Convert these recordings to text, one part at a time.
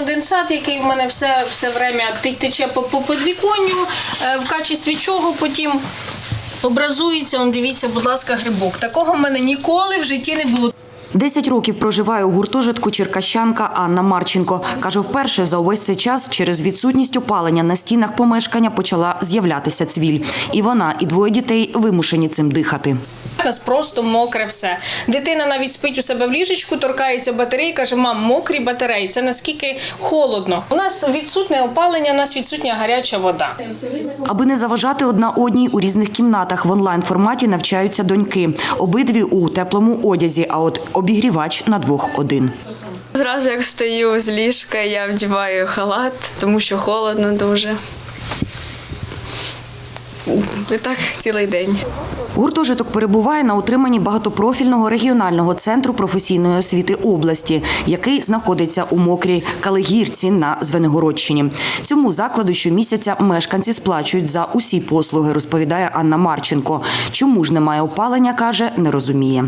конденсат, який в мене все, все время тече по, по підвіконню, е, в качестві чого потім образується, он дивіться, будь ласка, грибок. Такого в мене ніколи в житті не було. Десять років проживає у гуртожитку черкащанка Анна Марченко. Каже, вперше за увесь цей час через відсутність опалення на стінах помешкання почала з'являтися цвіль. І вона, і двоє дітей вимушені цим дихати. У нас просто мокре все. Дитина навіть спить у себе в ліжечку, торкається батареї, каже: мам, мокрі батареї. Це наскільки холодно. У нас відсутне опалення, у нас відсутня гаряча вода. Аби не заважати одна одній у різних кімнатах, в онлайн форматі навчаються доньки. Обидві у теплому одязі, а от обігрівач на двох один. Зразу як встаю з ліжка, я вдіваю халат, тому що холодно дуже. І так цілий день. Гуртожиток перебуває на утриманні багатопрофільного регіонального центру професійної освіти області, який знаходиться у мокрій Калигірці на Звенигородщині. Цьому закладу щомісяця мешканці сплачують за усі послуги, розповідає Анна Марченко. Чому ж немає опалення, каже, не розуміє.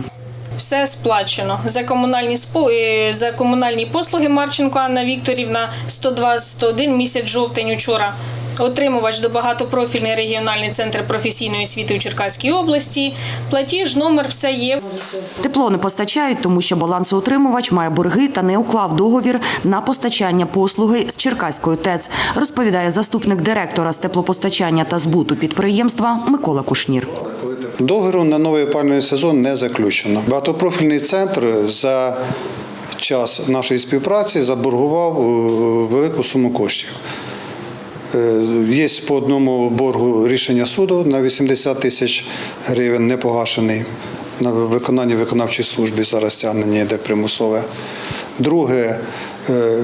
Все сплачено за комунальні е, за комунальні послуги. Марченко Анна Вікторівна 102-101 місяць жовтень учора. Отримувач до багатопрофільний регіональний центр професійної освіти у Черкаській області. Платіж, номер, все є. Тепло не постачають, тому що балансоутримувач має борги та не уклав договір на постачання послуги з Черкаською ТЕЦ, розповідає заступник директора з теплопостачання та збуту підприємства Микола Кушнір. Договору на новий опалювальний сезон не заключено. Багатопрофільний центр за час нашої співпраці заборгував е, велику суму коштів. Е, Є по одному боргу рішення суду на 80 тисяч гривень непогашений. На виконання виконавчої служби зараз стягнення йде примусове. Друге, е,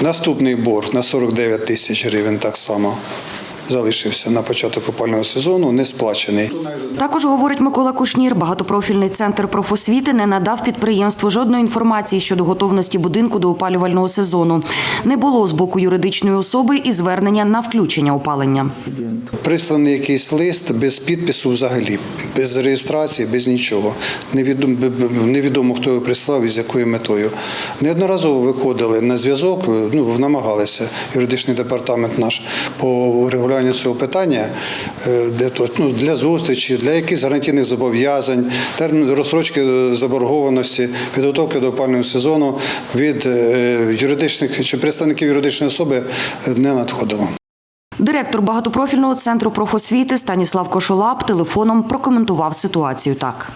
наступний борг на 49 тисяч гривень так само залишився на початок опального сезону, не сплачений. Також говорить Микола Кушнір, багатопрофільний центр профосвіти не надав підприємству жодної інформації щодо готовності будинку до опалювального сезону. Не було з боку юридичної особи і звернення на включення опалення. Присланий якийсь лист без підпису взагалі, без реєстрації, без нічого. Невідомо, невідомо хто його прислав і з якою метою. Неодноразово виходили на зв'язок, ну, намагалися, юридичний департамент наш по урегулюванню цього питання, е, де то, ну, для зустрічі, для якихось гарантійних зобов'язань, термін розсрочки заборгованості, підготовки до опального сезону від е, юридичних чи представників юридичної особи е, не надходило. Директор багатопрофільного центру профосвіти Станіслав Кошолап телефоном прокоментував ситуацію так.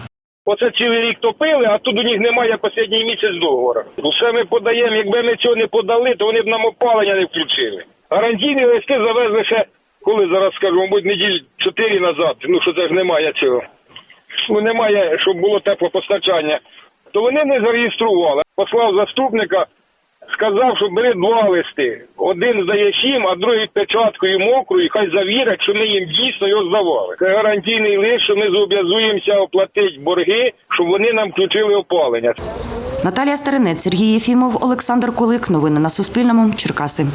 Оце цілий рік топили, а тут у них немає останній місяць договору. Все ми подаємо. Якби ми цього не подали, то вони б нам опалення не включили. Гарантійні листи завезли ще, коли зараз скажу, мабуть, неділь чотири назад. Ну що це ж немає цього. Ну немає, щоб було теплопостачання. То вони не зареєстрували. Послав заступника, сказав, що бери два листи. Один здає сім, а другий печаткою мокрою, хай завірять, що ми їм дійсно його здавали. Це гарантійний лист, що ми зобов'язуємося оплатити борги, щоб вони нам включили опалення. Наталія Старинець, Сергій Єфімов, Олександр Кулик. Новини на Суспільному. Черкаси.